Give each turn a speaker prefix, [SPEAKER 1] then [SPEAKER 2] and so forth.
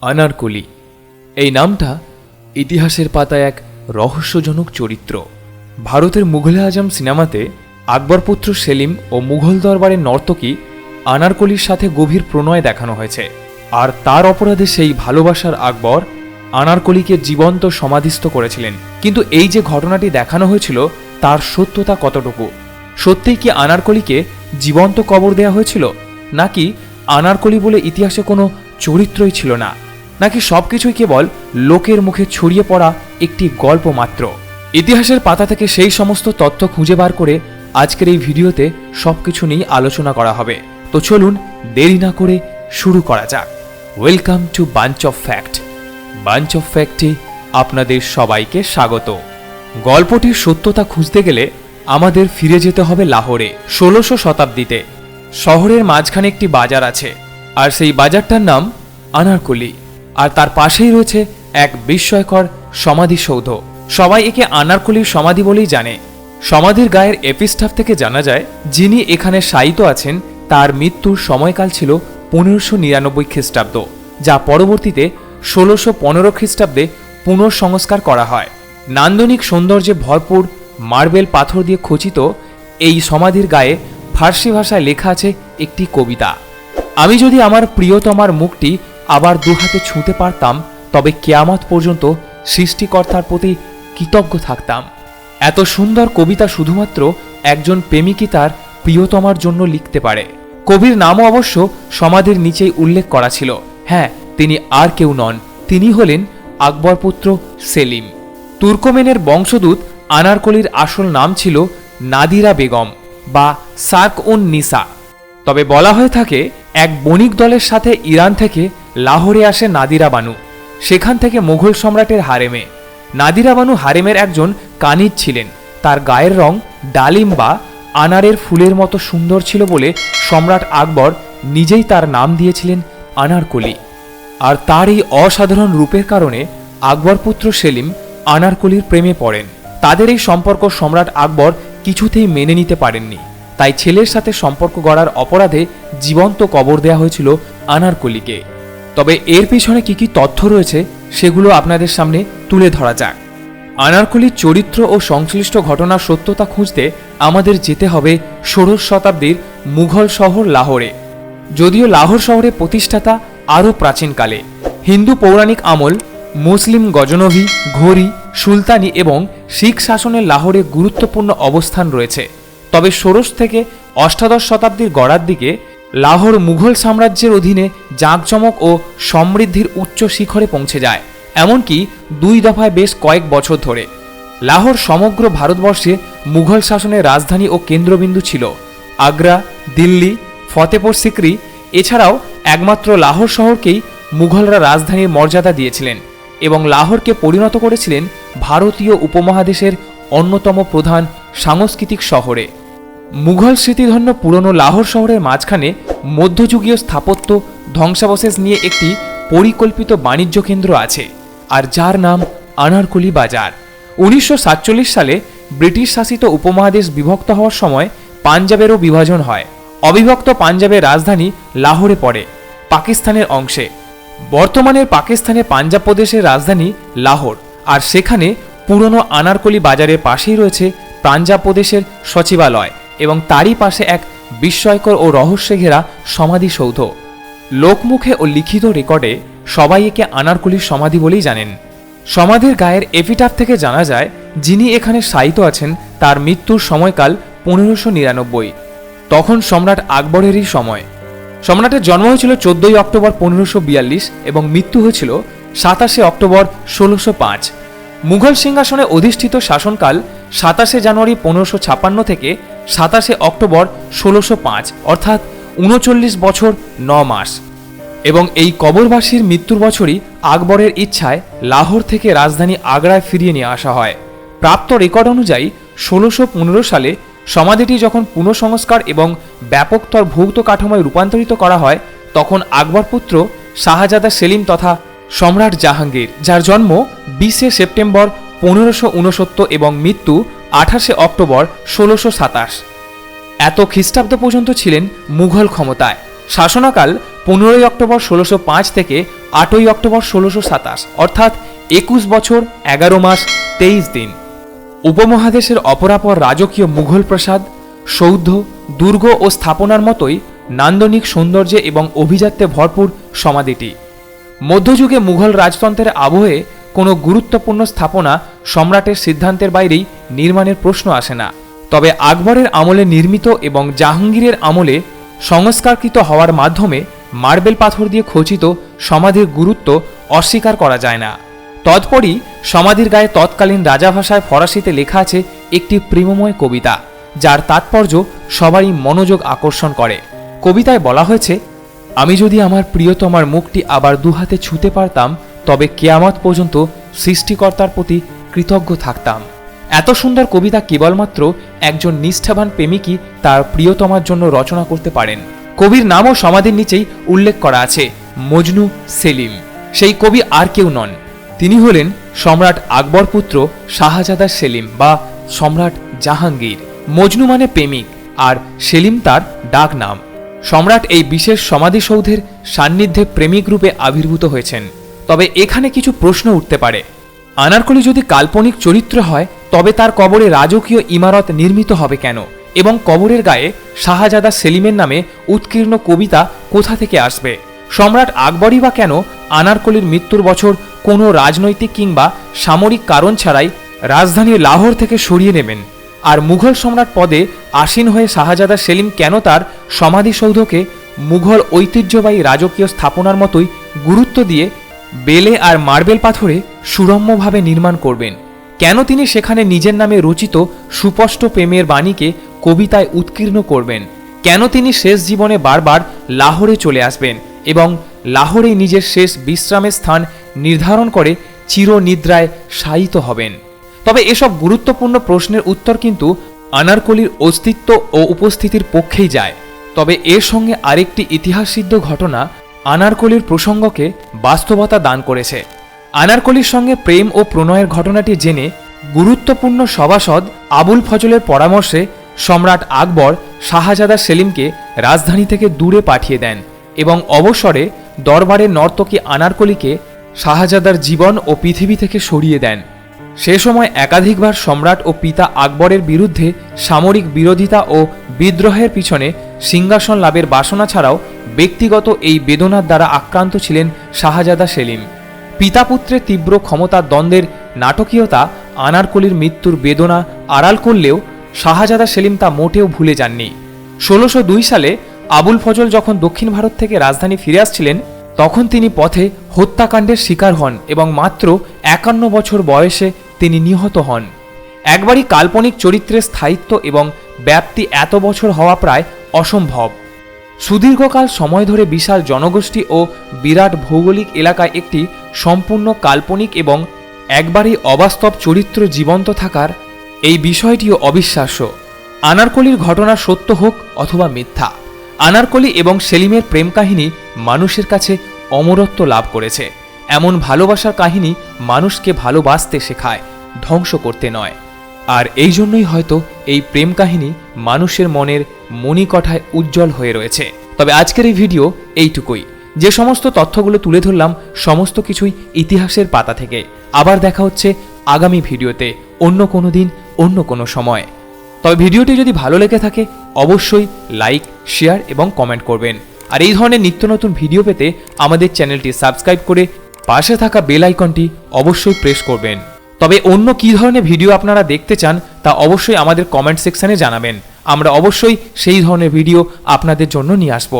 [SPEAKER 1] আনারকলি। এই নামটা ইতিহাসের পাতায় এক রহস্যজনক চরিত্র। ভারতের মুঘলে আজম সিনেমাতে আকবরপুত্র সেলিম ও মুঘল দরবারের নর্তকী আনারকলির সাথে গভীর প্রণয় দেখানো হয়েছে। আর তার অপরাধে সেই ভালোবাসার আকবর আনারকলিকে জীবন্ত সমাধিস্থ করেছিলেন। কিন্তু এই যে ঘটনাটি দেখানো হয়েছিল, তার সত্যতা কতটুকু? সত্যিই কি আনারকলিকে জীবন্ত কবর দেয়া হয়েছিল? নাকি আনারকলি বলে ইতিহাসে কোনো চরিত্রই ছিল না? নাকি সবকিছুই কেবল লোকের মুখে ছড়িয়ে পড়া একটি গল্প মাত্র? ইতিহাসের পাতা থেকে সেই সমস্ত তথ্য খুঁজে বার করে আজকের এই ভিডিওতে সবকিছু নিয়ে আলোচনা করা হবে। তো চলুন দেরি না করে শুরু করা যাক। Welcome to bunch of fact bunch of ফ্যাক্টে আপনাদের সবাইকে স্বাগত। গল্পটির সত্যতা খুঁজতে গেলে আমাদের ফিরে যেতে হবে লাহোরে, ষোলোশো শতাব্দীতে। শহরের মাঝখানে একটি বাজার আছে, আর সেই বাজারটার নাম আনারকলি। আর তার পাশেই রয়েছে এক বিস্ময়কর সমাধিসৌধ। সবাই একে আনারকলির সমাধি বলেই জানে। সমাধির গায়ের এপিস্টাফ থেকে জানা যায়, যিনি এখানে শায়িত আছেন, তার মৃত্যুর সময়কাল ছিল পনেরোশো নিরানব্বই খ্রিস্টাব্দ, যা পরবর্তীতে ষোলোশো পনেরো খ্রিস্টাব্দে পুনঃসংস্কার করা হয়। নান্দনিক সৌন্দর্যে ভরপুর মার্বেল পাথর দিয়ে খচিত এই সমাধির গায়ে ফার্সি ভাষায় লেখা আছে একটি কবিতা। আমি যদি আমার প্রিয়তমার মুখটি আবার দুহাতে ছুঁতে পারতাম, তবে কেয়ামত পর্যন্ত সৃষ্টিকর্তার প্রতি কৃতজ্ঞ থাকতাম। এত সুন্দর কবিতা শুধুমাত্র একজন প্রেমিকই তার প্রিয়তমার জন্য লিখতে পারে। কবির নামও অবশ্য সমাধির নিচেই উল্লেখ করা ছিল। হ্যাঁ তিনি আর কেউ নন, তিনি হলেন আকবরপুত্র সেলিম। তুর্কমেনের বংশদূত আনারকলির আসল নাম ছিল নাদিরা বেগম বা সার্ক উন নিসা তবে বলা হয়ে থাকে, এক বণিক দলের সাথে ইরান থেকে লাহোরে আসে নাদিরা বানু সেখান থেকে মুঘল সম্রাটের হারেমে। নাদিরা বানু হারেমের একজন কানিজ ছিলেন। তার গায়ের রং ডালিম বা আনারের ফুলের মতো সুন্দর ছিল বলে সম্রাট আকবর নিজেই তার নাম দিয়েছিলেন আনারকলি। আর তার এই অসাধারণ রূপের কারণে আকবর পুত্র সেলিম আনারকলির প্রেমে পড়েন। তাদের এই সম্পর্ক সম্রাট আকবর কিছুতেই মেনে নিতে পারেননি। তাই ছেলের সাথে সম্পর্ক গড়ার অপরাধে জীবন্ত কবর দেয়া হয়েছিল আনারকলিকে। তবে এর পিছনে কি কি তথ্য রয়েছে, সেগুলো আপনাদের সামনে তুলে ধরা যাক। আনারকলির চরিত্র ও সংশ্লিষ্ট ঘটনার সত্যতা খুঁজতে আমাদের যেতে হবে ষোড়শ শতাব্দীর মুঘল শহর লাহোরে। যদিও লাহোর শহরের প্রতিষ্ঠাতা আরও প্রাচীনকালে। হিন্দু পৌরাণিক আমল, মুসলিম গজনভি ঘড়ি সুলতানি এবং শিখ শাসনের লাহোরে গুরুত্বপূর্ণ অবস্থান রয়েছে। তবে ষোড়শ থেকে অষ্টাদশ শতাব্দীর গড়ার দিকে লাহোর মুঘল সাম্রাজ্যের অধীনে জাঁকজমক ও সমৃদ্ধির উচ্চ শিখরে পৌঁছে যায়, এমনকি দুই দফায় বেশ কয়েক বছর ধরে। লাহোর সমগ্র ভারতবর্ষে মুঘল শাসনের রাজধানী ও কেন্দ্রবিন্দু ছিল। আগ্রা, দিল্লি, ফতেপুর সিকরি এছাড়াও একমাত্র লাহোর শহরকেই মুঘলরা রাজধানীর মর্যাদা দিয়েছিলেন এবং লাহোরকে পরিণত করেছিলেন ভারতীয় উপমহাদেশের অন্যতম প্রধান সাংস্কৃতিক শহরে। মুঘল স্মৃতিধন্য পুরনো লাহোর শহরের মাঝখানে মধ্যযুগীয় স্থাপত্য ধ্বংসাবশেষ নিয়ে একটি পরিকল্পিত বাণিজ্য কেন্দ্র আছে, আর যার নাম আনারকলি বাজার। উনিশশো সাতচল্লিশ সালে ব্রিটিশ শাসিত উপমহাদেশ বিভক্ত হওয়ার সময় পাঞ্জাবেরও বিভাজন হয়। অবিভক্ত পাঞ্জাবের রাজধানী লাহোরে পড়ে, পাকিস্তানের অংশে। বর্তমানের পাকিস্তানে পাঞ্জাব প্রদেশের রাজধানী লাহোর, আর সেখানে পুরনো আনারকলি বাজারের পাশেই রয়েছে পাঞ্জাব প্রদেশের সচিবালয়। এবং তারই পাশে এক বিস্ময়কর ও রহস্যে ঘেরা সমাধিসৌধ। লোকমুখে ও লিখিত রেকর্ডে সবাই একে আনারকলির সমাধি বলেই জানেন। সমাধির গায়ের এপিটাফ থেকে জানা যায়, যিনি এখানে শায়িত আছেন, তার মৃত্যুর সময়কাল পনেরোশো নিরানব্বই। তখন সম্রাট আকবরেরই সময়। সম্রাটের জন্ম হয়েছিল চোদ্দই অক্টোবর পনেরোশো বিয়াল্লিশ এবং মৃত্যু হয়েছিল সাতাশে অক্টোবর ষোলোশো পাঁচ। মুঘল সিংহাসনে অধিষ্ঠিত শাসনকাল সাতাশে জানুয়ারি পনেরোশো ছাপান্ন থেকে সাতাশে অক্টোবর ষোলোশো পাঁচ, অর্থাৎ উনচল্লিশ বছর ন মাস। এবং এই কবরবাসীর মৃত্যুর বছরই আকবরের ইচ্ছায় লাহোর থেকে রাজধানী আগ্রায় ফিরিয়ে নিয়ে আসা হয়। প্রাপ্ত রেকর্ড অনুযায়ী ষোলোশো পনেরো সালে সমাধিটি যখন পুনঃসংস্কার এবং ব্যাপকতর ভৌত কাঠামোয় রূপান্তরিত করা হয়, তখন আকবর পুত্র শাহজাদা সেলিম তথা সম্রাট জাহাঙ্গীর, যার জন্ম বিশে সেপ্টেম্বর পনেরোশো এবং মৃত্যু আঠাশে অক্টোবর ষোলোশো সাতাশ। এত খ্রিস্টাব্দ পর্যন্ত ছিলেন মুঘল ক্ষমতায়। শাসনকাল পনেরোই অক্টোবর ষোলোশো পাঁচ থেকে আটই অক্টোবর ষোলোশো সাতাশ, অর্থাৎ একুশ বছর, এগারো মাস, তেইশ দিন। উপমহাদেশের অপরাপর রাজকীয় মুঘল প্রাসাদ, সৌধ, দুর্গ ও স্থাপনার মতোই নান্দনিক সৌন্দর্যে এবং অভিজাত্যে ভরপুর সমাধিটি। মধ্যযুগে মুঘল রাজতন্ত্রের আবহে কোনো গুরুত্বপূর্ণ স্থাপনা সম্রাটের সিদ্ধান্তের বাইরেই নির্মাণের প্রশ্ন আসে না। তবে আকবরের আমলে নির্মিত এবং জাহাঙ্গীরের আমলে সংস্কারকৃত হওয়ার মাধ্যমে মার্বেল পাথর দিয়ে খচিত সমাধির গুরুত্ব অস্বীকার করা যায় না। তৎপরই সমাধির গায়ে তৎকালীন রাজা ভাষায় ফরাসিতে লেখা আছে একটি প্রেমময় কবিতা, যার তাৎপর্য সবারই মনোযোগ আকর্ষণ করে। কবিতায় বলা হয়েছে, আমি যদি আমার প্রিয়তমার মুখটি আবার দুহাতে ছুঁতে পারতাম তবে কেয়ামত পর্যন্ত সৃষ্টিকর্তার প্রতি কৃতজ্ঞ থাকতাম। এত সুন্দর কবিতা কেবলমাত্র একজন নিষ্ঠাবান প্রেমিকই তার প্রিয়তমার জন্য রচনা করতে পারেন। কবির নামও সমাধির নিচেই উল্লেখ করা আছে, মজনু সেলিম। সেই কবি আর কেউ নন। তিনি হলেন সম্রাট আকবর পুত্র শাহজাদা সেলিম বা সম্রাট জাহাঙ্গীর। মজনু মানে প্রেমিক, আর সেলিম তার ডাক নাম। সম্রাট এই বিশেষ সমাধিসৌধের সান্নিধ্যে প্রেমিক রূপে আবির্ভূত হয়েছেন। তবে এখানে কিছু প্রশ্ন উঠতে পারে। আনারকলি যদি কাল্পনিক চরিত্র হয়, তবে তার কবরে রাজকীয় ইমারত নির্মিত হবে কেন? এবং কবরের গায়ে শাহজাদা সেলিমের নামে উৎকীর্ণ কবিতা কোথা থেকে আসবে? সম্রাট আকবরই বা কেন আনারকলির মৃত্যুর বছর কোনো রাজনৈতিক কিংবা সামরিক কারণ ছাড়াই রাজধানী লাহোর থেকে সরিয়ে নেবেন? আর মুঘল সম্রাট পদে আসীন হয়ে শাহজাদা সেলিম কেন তার সমাধিসৌধকে মুঘল ঐতিহ্যবাহী রাজকীয় স্থাপনার মতোই গুরুত্ব দিয়ে বেলে আর মার্বেল পাথরে সুরম্যভাবে নির্মাণ করবেন। কেন তিনি সেখানে নিজের নামে রচিত সুস্পষ্ট প্রেমের বাণীকে কবিতায় উৎকীর্ণ করবেন? কেন তিনি শেষ জীবনে বারবার লাহোরে চলে আসবেন এবং লাহোরে নিজের শেষ বিশ্রামের স্থান নির্ধারণ করে চিরনিদ্রায় শায়িত হবেন? তবে এসব গুরুত্বপূর্ণ প্রশ্নের উত্তর কিন্তু আনারকলির অস্তিত্ব ও উপস্থিতির পক্ষেই যায়। তবে এর সঙ্গে আরেকটি ইতিহাসসিদ্ধ ঘটনা আনারকলির প্রসঙ্গকে বাস্তবতা দান করেছে। আনারকলির সঙ্গে প্রেম ও প্রণয়ের ঘটনাটি জেনে গুরুত্বপূর্ণ সভাসদ আবুল ফজলের পরামর্শে সম্রাট আকবর শাহজাদা সেলিমকে রাজধানী থেকে দূরে পাঠিয়ে দেন এবং অবসরে দরবারের নর্তকী আনারকলিকে শাহজাদার জীবন ও পৃথিবী থেকে সরিয়ে দেন। সে সময় একাধিকবার সম্রাট ও পিতা আকবরের বিরুদ্ধে সামরিক বিরোধিতা ও বিদ্রোহের পিছনে সিংহাসন লাভের বাসনা ছাড়াও ব্যক্তিগত এই বেদনার দ্বারা আক্রান্ত ছিলেন শাহজাদা সেলিম। পিতা পুত্রের তীব্র ক্ষমতার দ্বন্দ্বের নাটকীয়তা, আনারকলির মৃত্যুর বেদনা আড়াল করলেও শাহজাদা সেলিম তা মোটেও ভুলে যাননি। ষোলোশো দুই সালে আবুল ফজল যখন দক্ষিণ ভারত থেকে রাজধানী ফিরে আসছিলেন, তখন তিনি পথে হত্যাকাণ্ডের শিকার হন এবং মাত্র একান্ন বছর বয়সে তিনি নিহত হন। একবারই কাল্পনিক চরিত্রের স্থায়িত্ব এবং ব্যাপ্তি এত বছর হওয়া প্রায় অসম্ভব। সুদীর্ঘকাল সময় ধরে বিশাল জনগোষ্ঠী ও বিরাট ভৌগোলিক এলাকায় একটি সম্পূর্ণ কাল্পনিক এবং একবারই অবাস্তব চরিত্র জীবন্ত থাকার এই বিষয়টিও অবিশ্বাস্য। আনারকলির ঘটনা সত্য হোক অথবা মিথ্যা, আনারকলি এবং সেলিমের প্রেম কাহিনী মানুষের কাছে অমরত্ব লাভ করেছে। এমন ভালোবাসার কাহিনী মানুষকে ভালোবাসতে শেখায়। ধ্বংস করতে নয়। আর এই জন্যই হয়তো এই প্রেম কাহিনী মানুষের মনের মণিকঠায় উজ্জ্বল হয়ে রয়েছে। তবে আজকের এই ভিডিও এইটুকুই। যে সমস্ত তথ্যগুলো তুলে ধরলাম, সমস্ত কিছুই ইতিহাসের পাতা থেকে। আবার দেখা হচ্ছে আগামী ভিডিওতে, অন্য কোনো দিন, অন্য কোনো সময়। তবে ভিডিওটি যদি ভালো লেগে থাকে, অবশ্যই লাইক, শেয়ার এবং কমেন্ট করবেন। আর এই ধরনের নিত্য নতুন ভিডিও পেতে আমাদের চ্যানেলটি সাবস্ক্রাইব করে পাশে থাকা বেল আইকনটি অবশ্যই প্রেস করবেন। তবে অন্য কী ধরনের ভিডিও আপনারা দেখতে চান তা অবশ্যই আমাদের কমেন্ট সেকশানে জানাবেন। আমরা অবশ্যই সেই ধরনের ভিডিও আপনাদের জন্য নিয়ে আসব।